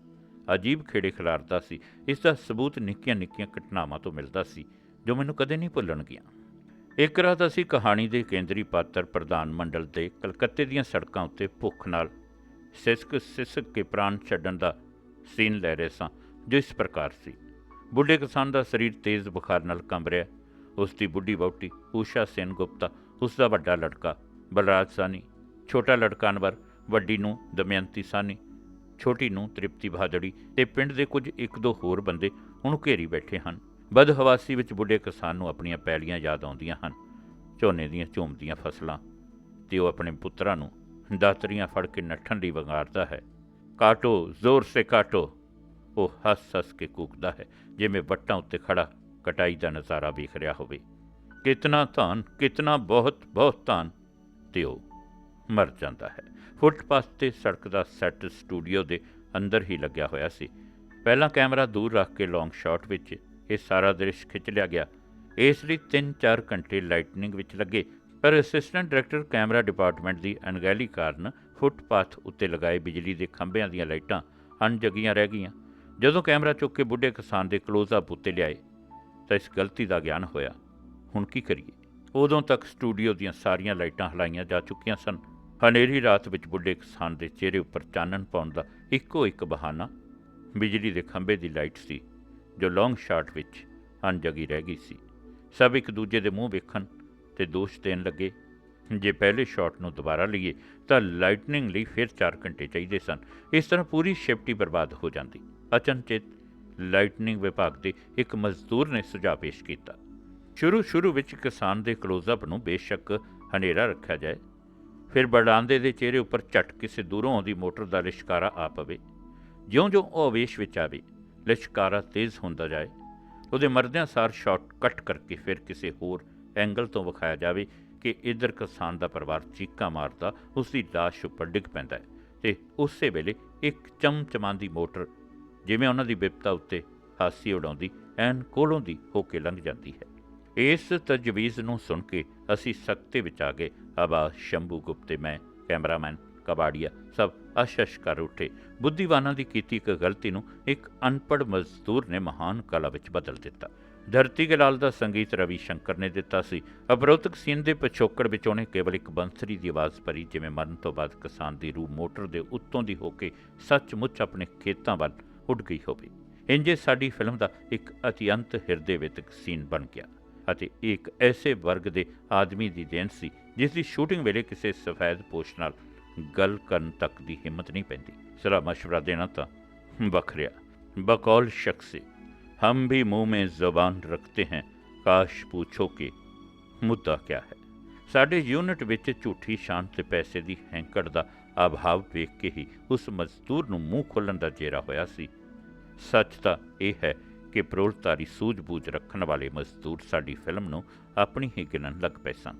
Speaker 1: ਅਜੀਬ ਖੇੜੇ ਖਿਲਾਰਦਾ ਸੀ। ਇਸ ਦਾ ਸਬੂਤ ਨਿੱਕੀਆਂ ਨਿੱਕੀਆਂ ਘਟਨਾਵਾਂ ਤੋਂ ਮਿਲਦਾ ਸੀ, ਜੋ ਮੈਨੂੰ ਕਦੇ ਨਹੀਂ ਭੁੱਲਣਗੀਆਂ ਇੱਕ ਰਾਤ ਅਸੀਂ ਕਹਾਣੀ ਦੇ ਕੇਂਦਰੀ ਪਾਤਰ ਪ੍ਰਧਾਨ ਮੰਡਲ ਦੇ ਕਲਕੱਤੇ ਦੀਆਂ ਸੜਕਾਂ ਉੱਤੇ ਭੁੱਖ ਨਾਲ ਸਿਸਕ ਸਿਸਕ ਕੇ ਪ੍ਰਾਣ ਛੱਡਣ ਦਾ ਸੀਨ ਲੈ ਰਹੇ ਸਾਂ, ਜੋ ਇਸ ਪ੍ਰਕਾਰ ਸੀ। ਬੁੱਢੇ ਕਿਸਾਨ ਦਾ ਸਰੀਰ ਤੇਜ਼ ਬੁਖਾਰ ਨਾਲ ਕੰਬ ਰਿਹਾ ਉਸ ਦੀ ਬੁੱਢੀ ਵਹੁਟੀ ਊਸ਼ਾ ਸੇਨ ਗੁਪਤਾ ਉਸ ਦਾ ਵੱਡਾ ਲੜਕਾ ਬਲਰਾਜ ਸਾਨੀ ਛੋਟਾ ਲੜਕਾ ਅਨਵਰ ਵੱਡੀ ਨੂੰ ਦਮਯੰਤੀ ਸਾਨੀ, ਛੋਟੀ ਨੂੰ ਤ੍ਰਿਪਤੀ ਬਹਾਦੜੀ ਤੇ ਪਿੰਡ ਦੇ ਕੁਝ ਇੱਕ ਦੋ ਹੋਰ ਬੰਦੇ ਹੁਣ ਘੇਰੀ ਬੈਠੇ ਹਨ। ਬਦਹਵਾਸੀ ਵਿੱਚ ਬੁੱਢੇ ਕਿਸਾਨ ਨੂੰ ਆਪਣੀਆਂ ਪੈਲੀਆਂ ਯਾਦ ਆਉਂਦੀਆਂ ਹਨ। ਝੋਨੇ ਦੀਆਂ ਝੂਮਦੀਆਂ ਫਸਲਾਂ ਤੇ ਉਹ ਆਪਣੇ ਪੁੱਤਰਾਂ ਨੂੰ ਦਾਤਰੀਆਂ ਫੜ ਕੇ ਨੱਠਣ ਲਈ ਵੰਗਾਰਦਾ ਹੈ। ਕਾਟੋ, ਜ਼ੋਰ ਸੇ ਕਾਟੋ। ਉਹ ਹੱਸ ਹੱਸ ਕੇ ਕੂਕਦਾ ਹੈ, ਜਿਵੇਂ ਵੱਟਾਂ ਉੱਤੇ ਖੜਾ ਕਟਾਈ ਦਾ ਨਜ਼ਾਰਾ ਵੇਖ ਰਿਹਾ ਹੋਵੇ। ਕਿਤਨਾ ਧਾਨ, ਕਿਤਨਾ ਬਹੁਤ ਬਹੁਤ ਧਾਨ। ਤੇ ਉਹ ਮਰ ਜਾਂਦਾ ਹੈ। ਫੁੱਟਪਾਥ ਤੇ ਸੜਕ ਦਾ ਸੈੱਟ ਸਟੂਡੀਓ ਦੇ ਅੰਦਰ ਹੀ ਲੱਗਿਆ ਹੋਇਆ ਸੀ। ਪਹਿਲਾਂ ਕੈਮਰਾ ਦੂਰ ਰੱਖ ਕੇ ਲੌਂਗ ਸ਼ਾਟ ਵਿੱਚ ਇਹ ਸਾਰਾ ਦ੍ਰਿਸ਼ ਖਿੱਚ ਲਿਆ ਗਿਆ। ਇਸ ਲਈ 3-4 ਘੰਟੇ ਲਾਈਟਨਿੰਗ ਵਿੱਚ ਲੱਗੇ। ਪਰ ਅਸਿਸਟੈਂਟ ਡਾਇਰੈਕਟਰ ਕੈਮਰਾ ਡਿਪਾਰਟਮੈਂਟ ਦੀ ਅਣਗਹਿਲੀ ਕਾਰਨ ਫੁੱਟਪਾਥ ਉੱਤੇ ਲਗਾਏ ਬਿਜਲੀ ਦੇ ਖੰਭਿਆਂ ਦੀਆਂ ਲਾਈਟਾਂ ਅਣਜਗੀਆਂ ਰਹਿ ਗਈਆਂ। ਜਦੋਂ ਕੈਮਰਾ ਚੁੱਕ ਕੇ ਬੁੱਢੇ ਕਿਸਾਨ ਦੇ ਕਲੋਜ਼-ਅਪ ਉੱਤੇ ਲਿਆਏ, ਤਾਂ ਇਸ ਗਲਤੀ ਦਾ ਗਿਆਨ ਹੋਇਆ। ਹੁਣ ਕੀ ਕਰੀਏ? ਉਦੋਂ ਤੱਕ ਸਟੂਡੀਓ ਦੀਆਂ ਸਾਰੀਆਂ ਲਾਈਟਾਂ ਹਲਾਈਆਂ ਜਾ ਚੁੱਕੀਆਂ ਸਨ। ਹਨੇਰੀ ਰਾਤ ਵਿੱਚ ਬੁੱਢੇ ਕਿਸਾਨ ਦੇ ਚਿਹਰੇ ਉੱਪਰ ਚਾਨਣ ਪਾਉਣ ਦਾ ਇੱਕੋ ਇੱਕ ਬਹਾਨਾ ਬਿਜਲੀ ਦੇ ਖੰਭੇ ਦੀ ਲਾਈਟ ਸੀ, ਜੋ ਲੌਂਗ ਸ਼ਾਟ ਵਿੱਚ ਅਣਜਗੀ ਰਹਿ ਗਈ ਸੀ। ਸਭ ਇੱਕ ਦੂਜੇ ਦੇ ਮੂੰਹ ਵੇਖਣ ਤੇ ਦੋਸ਼ ਦੇਣ ਲੱਗੇ, ਜੇ ਪਹਿਲੇ ਸ਼ਾਟ ਨੂੰ ਦੁਬਾਰਾ ਲਈਏ ਤਾਂ ਲਾਈਟਨਿੰਗ ਲਈ ਫਿਰ 4 ਘੰਟੇ ਚਾਹੀਦੇ ਸਨ। ਇਸ ਤਰ੍ਹਾਂ ਪੂਰੀ ਸ਼ਿਫਟ ਹੀ ਬਰਬਾਦ ਹੋ ਜਾਂਦੀ। ਅਚਨਚੇਤ ਲਾਈਟਨਿੰਗ ਵਿਭਾਗ ਦੇ ਇੱਕ ਮਜ਼ਦੂਰ ਨੇ ਸੁਝਾਅ ਪੇਸ਼ ਕੀਤਾ। ਸ਼ੁਰੂ ਸ਼ੁਰੂ ਵਿੱਚ ਕਿਸਾਨ ਦੇ ਕਲੋਜ਼-ਅਪ ਨੂੰ ਬੇਸ਼ੱਕ ਹਨੇਰਾ ਰੱਖਿਆ ਜਾਏ ਫਿਰ ਬੜਾਂਦੇ ਦੇ ਚਿਹਰੇ ਉੱਪਰ ਝਟ ਕਿਸੇ ਦੂਰੋਂ ਆਉਂਦੀ ਮੋਟਰ ਦਾ ਲਿਸ਼ਕਾਰਾ ਆ ਪਵੇ। ਜਿਉਂ-ਜਿਉਂ ਉਹ ਆਵੇਸ਼ ਵਿੱਚ ਆਵੇ, ਲਿਸ਼ਕਾਰਾ ਤੇਜ਼ ਹੁੰਦਾ ਜਾਏ, ਉਹਦੇ ਮਰਦਿਆਂ ਸਾਰ ਸ਼ਾਟ ਕੱਟ ਕਰਕੇ ਫਿਰ ਕਿਸੇ ਹੋਰ ਐਂਗਲ ਤੋਂ ਵਿਖਾਇਆ ਜਾਵੇ ਕਿ ਇਧਰ ਕਿਸਾਨ ਦਾ ਪਰਿਵਾਰ ਚੀਕਾਂ ਮਾਰਦਾ ਉਸ ਦੀ ਲਾਸ਼ ਉੱਪਰ ਡਿੱਗ ਪੈਂਦਾ ਹੈ ਤੇ ਉਸੇ ਵੇਲੇ ਇੱਕ ਚਮਚਮਾਂਦੀ ਮੋਟਰ, ਜਿਵੇਂ ਉਹਨਾਂ ਦੀ ਬਿਪਤਾ ਉੱਤੇ ਹਾਸੀ ਉਡਾਉਂਦੀ, ਐਨ ਕੋਲੋਂ ਦੀ ਹੋ ਕੇ ਲੰਘ ਜਾਂਦੀ ਹੈ। ਇਸ ਤਜਵੀਜ਼ ਨੂੰ ਸੁਣ ਕੇ ਅਸੀਂ ਸਖਤੇ ਵਿੱਚ ਆ ਗਏ। ਆਬਾਸ ਸ਼ੰਭੂ ਗੁਪਤੇ ਮੈਂ, ਕੈਮਰਾਮੈਨ ਕਬਾੜੀਆ, ਸਭ ਅਸ਼ਸ਼ ਕਰ ਉੱਠੇ। ਬੁੱਧੀਵਾਨਾਂ ਦੀ ਕੀਤੀ ਇੱਕ ਗਲਤੀ ਨੂੰ ਇੱਕ ਅਨਪੜ੍ਹ ਮਜ਼ਦੂਰ ਨੇ ਮਹਾਨ ਕਲਾ ਵਿੱਚ ਬਦਲ ਦਿੱਤਾ। ਧਰਤੀ ਕੇ ਲਾਲ ਦਾ ਸੰਗੀਤ ਰਵੀ ਸ਼ੰਕਰ ਨੇ ਦਿੱਤਾ ਸੀ। ਅਬਰੋਤਕ ਸੀਨ ਦੇ ਪਿਛੋਕੜ ਵਿੱਚ ਉਹਨੇ ਕੇਵਲ ਇੱਕ ਬੰਸਰੀ ਦੀ ਆਵਾਜ਼ ਭਰੀ, ਜਿਵੇਂ ਮਰਨ ਤੋਂ ਬਾਅਦ ਕਿਸਾਨ ਦੀ ਰੂਹ ਮੋਟਰ ਦੇ ਉੱਤੋਂ ਦੀ ਹੋ ਕੇ ਸੱਚਮੁੱਚ ਆਪਣੇ ਖੇਤਾਂ ਵੱਲ ਉੱਡ ਗਈ ਹੋਵੇ। ਇੰਜੇ ਸਾਡੀ ਫਿਲਮ ਦਾ ਇੱਕ ਅਤਿਅੰਤ ਹਿਰਦੇ ਵਿਤਕ ਸੀਨ ਬਣ ਗਿਆ। ਅਤੇ ਇੱਕ ਐਸੇ ਵਰਗ ਦੇ ਆਦਮੀ ਦੀ ਦੇਣ ਸੀ, ਜਿਸ ਦੀ ਸ਼ੂਟਿੰਗ ਵੇਲੇ ਕਿਸੇ ਸਫੈਦ ਪੋਸ਼ ਨਾਲ ਗੱਲ ਕਰਨ ਤੱਕ ਦੀ ਹਿੰਮਤ ਨਹੀਂ ਪੈਂਦੀ। ਸਲਾਹ مشورہ ਦੇਣਾ ਤਾਂ ਵੱਖਰਿਆ। ਬਕੌਲ ਸ਼ਖਸੀ ਹਮ ਵੀ ਮੂੰਹ ਮੇ ਜ਼ਬਾਨ ਰੱਖਤੇ ਹੈ, ਕਾਸ਼ ਪੁੱਛੋ ਕਿ ਮੁੱਦਾ ਕੀ ਹੈ? ਸਾਡੇ ਯੂਨਿਟ ਵਿੱਚ ਝੂਠੀ ਸ਼ਾਨ ਤੇ ਪੈਸੇ ਦੀ ਹੈਂਕੜ ਦਾ ਅਭਾਵ ਵੇਖ ਕੇ ਹੀ ਉਸ ਮਜ਼ਦੂਰ ਨੂੰ ਮੂੰਹ ਖੋਲਣ ਦਾ ਜੇਰਾ ਹੋਇਆ ਸੀ। ਸੱਚ ਤਾਂ ਇਹ ਹੈ ਕਿ ਪ੍ਰੋਲਤਾਰੀ ਸੂਝ-ਬੂਝ ਰੱਖਣ ਵਾਲੇ ਮਜ਼ਦੂਰ ਸਾਡੀ ਫਿਲਮ ਨੂੰ ਆਪਣੀ ਹੀ ਗਿਣਨ ਲੱਗ ਪਏ ਸਨ।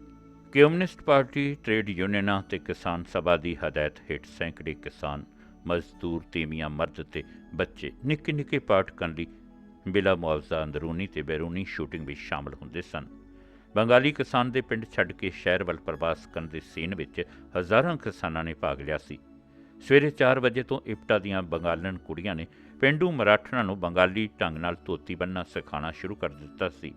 Speaker 1: ਕਮਿਊਨਿਸਟ ਪਾਰਟੀ, ਟ੍ਰੇਡ ਯੂਨੀਅਨਾਂ ਤੇ ਕਿਸਾਨ ਸਭਾ ਦੀ ਹਦਾਇਤ ਹੇਠ ਸੈਂਕੜੇ ਕਿਸਾਨ, ਮਜ਼ਦੂਰ, ਤੀਵੀਆਂ ਮਰਦ ਤੇ ਬੱਚੇ ਨਿੱਕੇ ਨਿੱਕੇ ਪਾਠਕਾਂ ਲਈ ਬਿਲਾ ਮੁਆਵਜ਼ਾ ਅੰਦਰੂਨੀ ਤੇ ਬੈਰੂਨੀ ਸ਼ੂਟਿੰਗ ਵਿੱਚ ਸ਼ਾਮਲ ਹੁੰਦੇ ਸਨ। ਬੰਗਾਲੀ ਕਿਸਾਨ ਦੇ ਪਿੰਡ ਛੱਡ ਕੇ ਸ਼ਹਿਰ ਵੱਲ ਪ੍ਰਵਾਸ ਕਰਨ ਦੇ ਸੀਨ ਵਿੱਚ ਹਜ਼ਾਰਾਂ ਕਿਸਾਨਾਂ ਨੇ ਭਾਗ ਲਿਆ ਸੀ। ਸਵੇਰੇ 4 ਵਜੇ ਤੋਂ ਇਪਟਾ ਦੀਆਂ ਬੰਗਾਲਨ ਕੁੜੀਆਂ ਨੇ ਪਿੰਡੂ ਮਰਾਠਣਾ ਨੂੰ ਬੰਗਾਲੀ ਢੰਗ ਨਾਲ ਧੋਤੀ ਬੰਨਣਾ ਸਿਖਾਉਣਾ ਸ਼ੁਰੂ ਕਰ ਦਿੱਤਾ ਸੀ।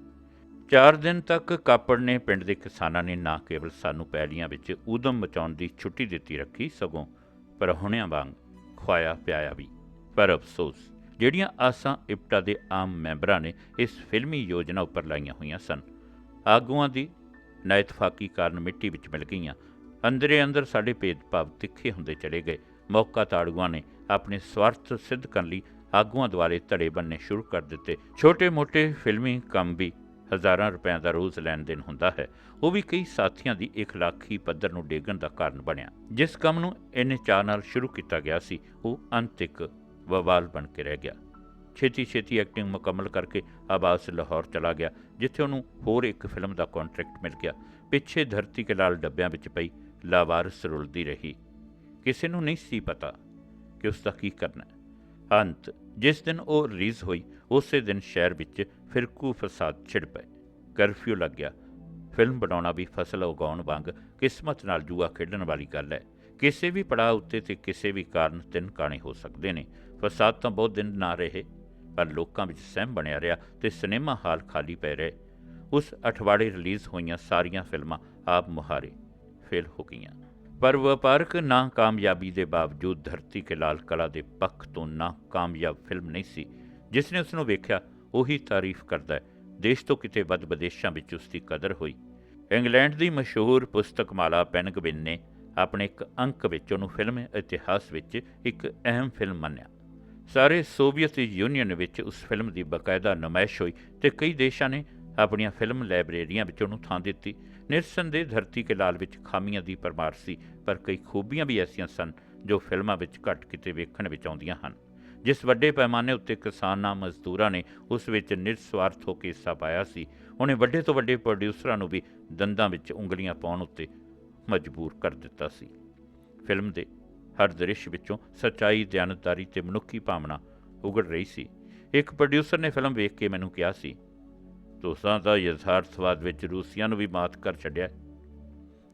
Speaker 1: 4 ਦਿਨ ਤੱਕ ਕਾਪੜ ਨੇ ਪਿੰਡ ਦੇ ਕਿਸਾਨਾਂ ਨੇ ਨਾ ਕੇਵਲ ਸਾਨੂੰ ਪੈਲੀਆਂ ਵਿੱਚ ਉਦਮ ਮਚਾਉਣ ਦੀ ਛੁੱਟੀ ਦਿੱਤੀ ਰੱਖੀ, ਸਗੋਂ ਪਰਹੁਣਿਆਂ ਵਾਂਗ ਖਵਾਇਆ ਪਿਆਇਆ ਵੀ। ਪਰ ਅਫਸੋਸ, ਜਿਹੜੀਆਂ ਆਸਾਂ ਇਪਟਾ ਦੇ ਆਮ ਮੈਂਬਰਾਂ ਨੇ ਇਸ ਫਿਲਮੀ ਯੋਜਨਾ ਉੱਪਰ ਲਾਈਆਂ ਹੋਈਆਂ ਸਨ, ਆਗੂਆਂ ਦੀ ਨਾਇਤਫਾਕੀ ਕਾਰਨ ਮਿੱਟੀ ਵਿੱਚ ਮਿਲ ਗਈਆਂ। ਅੰਦਰੇ ਅੰਦਰ ਸਾਡੇ ਭੇਦਭਾਵ ਤਿੱਖੇ ਹੁੰਦੇ ਚਲੇ ਗਏ। ਮੌਕਾ ਤਾੜੂਆਂ ਨੇ ਆਪਣੇ ਸਵਾਰਥ ਸਿੱਧ ਕਰਨ ਲਈ ਆਗੂਆਂ ਦੁਆਰੇ ਧੜੇ ਬੰਨੇ ਸ਼ੁਰੂ ਕਰ ਦਿੱਤੇ। ਛੋਟੇ-ਮੋਟੇ ਫਿਲਮੀ ਕੰਮ ਵੀ ਹਜ਼ਾਰਾਂ ਰੁਪਏ ਦਾ ਰੋਜ਼ ਲੈਣ ਦੇਣ ਹੁੰਦਾ ਹੈ। ਉਹ ਵੀ ਕਈ ਸਾਥੀਆਂ ਦੀ ਇਖਲਾਕੀ ਪੱਧਰ ਨੂੰ ਡੇਗਣ ਦਾ ਕਾਰਨ ਬਣਿਆ। ਜਿਸ ਕੰਮ ਨੂੰ ਇੰਨੇ ਚਾਅ ਨਾਲ ਸ਼ੁਰੂ ਕੀਤਾ ਗਿਆ ਸੀ, ਉਹ ਅੰਤਿਕ ਵਵਾਲ ਬਣ ਕੇ ਰਹਿ ਗਿਆ। ਛੇਤੀ ਛੇਤੀ ਐਕਟਿੰਗ ਮੁਕੰਮਲ ਕਰਕੇ ਆਬਾਸ ਲਾਹੌਰ ਚਲਾ ਗਿਆ, ਜਿੱਥੇ ਉਹਨੂੰ ਹੋਰ ਇੱਕ ਫਿਲਮ ਦਾ ਕੰਟਰੈਕਟ ਮਿਲ ਗਿਆ। ਪਿੱਛੇ ਧਰਤੀ ਕੇ ਲਾਲ ਡੱਬਿਆਂ ਵਿੱਚ ਪਈ ਲਾਵਾਰਸ ਰੁਲਦੀ ਰਹੀ। ਕਿਸੇ ਨੂੰ ਨਹੀਂ ਸੀ ਪਤਾ ਕਿ ਉਸ ਦਾ ਕੀ ਕਰਨਾ ਅੰਤ, ਜਿਸ ਦਿਨ ਉਹ ਰਿਲੀਜ਼ ਹੋਈ, ਉਸੇ ਦਿਨ ਸ਼ਹਿਰ ਵਿੱਚ ਫਿਰਕੂ ਫਸਾਦ ਛਿੜ ਪਏ। ਕਰਫਿਊ ਲੱਗ ਗਿਆ। ਫਿਲਮ ਬਣਾਉਣਾ ਵੀ ਫਸਲ ਉਗਾਉਣ ਵਾਂਗ ਕਿਸਮਤ ਨਾਲ ਜੂਆ ਖੇਡਣ ਵਾਲੀ ਗੱਲ ਹੈ। ਕਿਸੇ ਵੀ ਪੜਾਅ ਉੱਤੇ ਤੇ ਕਿਸੇ ਵੀ ਕਾਰਨ ਤਿੰਨ ਕਾਣੇ ਹੋ ਸਕਦੇ ਨੇ। ਫਸਾਦ ਤਾਂ ਬਹੁਤ ਦਿਨ ਨਾ ਰਹੇ, ਪਰ ਲੋਕਾਂ ਵਿੱਚ ਸਹਿਮ ਬਣਿਆ ਰਿਹਾ ਤੇ ਸਿਨੇਮਾ ਹਾਲ ਖਾਲੀ ਪੈ ਰਹੇ। ਉਸ ਅਠਵਾੜੇ ਰਿਲੀਜ਼ ਹੋਈਆਂ ਸਾਰੀਆਂ ਫਿਲਮਾਂ ਆਪ ਮੁਹਾਰੇ ਫੇਲ ਹੋ ਗਈਆਂ। ਪਰ ਵਪਾਰਕ ਨਾ ਕਾਮਯਾਬੀ ਦੇ ਬਾਵਜੂਦ ਧਰਤੀ ਕੇ ਲਾਲ ਕਲਾ ਦੇ ਪੱਖ ਤੋਂ ਨਾ ਕਾਮਯਾਬ ਫਿਲਮ ਨਹੀਂ ਸੀ ਜਿਸ ਨੇ ਉਸ ਨੂੰ ਵੇਖਿਆ, ਉਹੀ ਤਾਰੀਫ ਕਰਦਾ ਹੈ। ਦੇਸ਼ ਤੋਂ ਕਿਤੇ ਵੱਧ ਵਿਦੇਸ਼ਾਂ ਵਿੱਚ ਉਸ ਦੀ ਕਦਰ ਹੋਈ। ਇੰਗਲੈਂਡ ਦੀ ਮਸ਼ਹੂਰ ਪੁਸਤਕ ਮਾਲਾ ਪੈਨਗਵਿਨ ਨੇ ਆਪਣੇ ਇੱਕ ਅੰਕ ਵਿੱਚ ਉਹਨੂੰ ਫਿਲਮ ਇਤਿਹਾਸ ਵਿੱਚ ਇੱਕ ਅਹਿਮ ਫਿਲਮ ਮੰਨਿਆ। ਸਾਰੇ ਸੋਵੀਅਤ ਯੂਨੀਅਨ ਵਿੱਚ ਉਸ ਫਿਲਮ ਦੀ ਬਕਾਇਦਾ ਨੁਮਾਇਸ਼ ਹੋਈ ਤੇ ਕਈ ਦੇਸ਼ਾਂ ਨੇ ਆਪਣੀਆਂ ਫਿਲਮ ਲਾਇਬ੍ਰੇਰੀਆਂ ਵਿੱਚ ਉਹਨੂੰ ਥਾਂ ਦਿੱਤੀ। ਨਿਰਸੰਦੇਹ ਧਰਤੀ ਕੇ ਲਾਲ ਵਿੱਚ ਖਾਮੀਆਂ ਦੀ ਪਰਮਾਰ ਸੀ, ਪਰ ਕਈ ਖੂਬੀਆਂ ਵੀ ਐਸੀਆਂ ਸਨ ਜੋ ਫਿਲਮਾਂ ਵਿੱਚ ਘੱਟ ਕਿਤੇ ਵੇਖਣ ਵਿੱਚ ਆਉਂਦੀਆਂ ਹਨ। ਜਿਸ ਵੱਡੇ ਪੈਮਾਨੇ ਉੱਤੇ ਕਿਸਾਨਾਂ, ਮਜ਼ਦੂਰਾਂ ਨੇ ਉਸ ਵਿੱਚ ਨਿਰਸਵਾਰਥ ਹੋ ਕੇ ਹਿੱਸਾ ਪਾਇਆ ਸੀ, ਉਹਨੇ ਵੱਡੇ ਤੋਂ ਵੱਡੇ ਪ੍ਰੋਡਿਊਸਰਾਂ ਨੂੰ ਵੀ ਦੰਦਾਂ ਵਿੱਚ ਉਂਗਲੀਆਂ ਪਾਉਣ ਉੱਤੇ ਮਜਬੂਰ ਕਰ ਦਿੱਤਾ ਸੀ। ਫਿਲਮ ਦੇ ਹਰ ਦ੍ਰਿਸ਼ ਵਿੱਚੋਂ ਸੱਚਾਈ, ਦਿਆਨਤਦਾਰੀ ਤੇ ਮਨੁੱਖੀ ਭਾਵਨਾ ਉਗੜ ਰਹੀ ਸੀ। ਇੱਕ ਪ੍ਰੋਡਿਊਸਰ ਨੇ ਫਿਲਮ ਵੇਖ ਕੇ ਮੈਨੂੰ ਕਿਹਾ ਸੀ ਤੁਸੀਂ ਤਾਂ ਯਥਾਰਥਵਾਦ ਵਿੱਚ ਰੂਸੀਆਂ ਨੂੰ ਵੀ ਮਾਤ ਕਰ ਛੱਡਿਆ।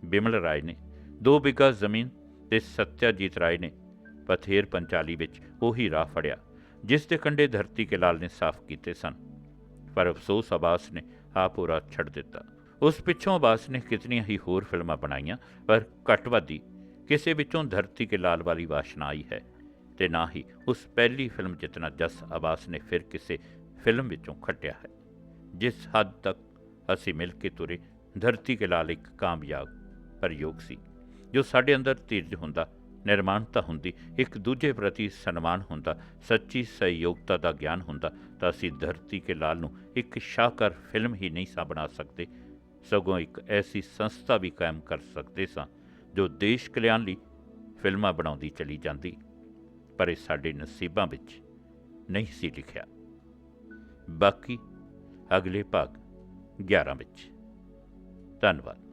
Speaker 1: ਬਿਮਲ ਰਾਏ ਨੇ ਦੋ ਬਿਗਾ ਜ਼ਮੀਨ ਤੇ ਸਤਿਆਜੀਤ ਰਾਏ ਨੇ ਪਥੇਰ ਪੰਚਾਲੀ ਵਿੱਚ ਉਹੀ ਰਾਹ ਫੜਿਆ, ਜਿਸ ਦੇ ਕੰਢੇ ਧਰਤੀ ਕੇ ਲਾਲ ਨੇ ਸਾਫ਼ ਕੀਤੇ ਸਨ। ਪਰ ਅਫਸੋਸ ਅਬਾਸ ਨੇ ਆਪ ਉਹ ਰਾਹ ਛੱਡ ਦਿੱਤਾ। ਉਸ ਪਿੱਛੋਂ ਅਬਾਸ ਨੇ ਕਿਤਨੀਆਂ ਹੀ ਹੋਰ ਫਿਲਮਾਂ ਬਣਾਈਆਂ, ਪਰ ਘੱਟਵਾਦੀ ਕਿਸੇ ਵਿੱਚੋਂ ਧਰਤੀ ਕੇ ਲਾਲ ਵਾਲੀ ਵਾਸ਼ਨਾ ਆਈ ਹੈ ਤੇ ਨਾ ਹੀ ਉਸ ਪਹਿਲੀ ਫਿਲਮ ਜਿਤਨਾ ਜਸ ਅਬਾਸ ਨੇ ਫਿਰ ਕਿਸੇ ਫਿਲਮ ਵਿੱਚੋਂ ਖੱਟਿਆ ਹੈ। ਜਿਸ ਹੱਦ ਤੱਕ ਅਸੀਂ ਮਿਲ ਕੇ ਤੁਰੇ, ਧਰਤੀ ਕੇ ਲਾਲ ਇੱਕ ਕਾਮਯਾਬ ਪ੍ਰਯੋਗ ਸੀ, ਜੋ ਸਾਡੇ ਅੰਦਰ ਧੀਰਜ ਹੁੰਦਾ ਨਿਰਮਾਣਤਾ ਹੁੰਦੀ, ਇੱਕ ਦੂਜੇ ਪ੍ਰਤੀ ਸਨਮਾਨ ਹੁੰਦਾ, ਸੱਚੀ ਸਹਿਯੋਗਤਾ ਦਾ ਗਿਆਨ ਹੁੰਦਾ, ਤਾਂ ਅਸੀਂ ਧਰਤੀ ਕੇ ਲਾਲ ਨੂੰ ਇੱਕ ਸ਼ਾਹਕਾਰ ਫਿਲਮ ਹੀ ਨਹੀਂ ਸਾ ਬਣਾ ਸਕਦੇ, ਸਗੋਂ ਇੱਕ ਐਸੀ ਸੰਸਥਾ ਵੀ ਕਾਇਮ ਕਰ ਸਕਦੇ ਸਾਂ, ਜੋ ਦੇਸ਼ ਕਲਿਆਣ ਲਈ ਫਿਲਮਾਂ ਬਣਾਉਂਦੀ ਚਲੀ ਜਾਂਦੀ, ਪਰ ਇਹ ਸਾਡੇ ਨਸੀਬਾਂ ਵਿੱਚ ਨਹੀਂ ਸੀ ਲਿਖਿਆ। ਬਾਕੀ ਅਗਲੇ ਭਾਗ 11 ਵਿੱਚ। ਧੰਨਵਾਦ।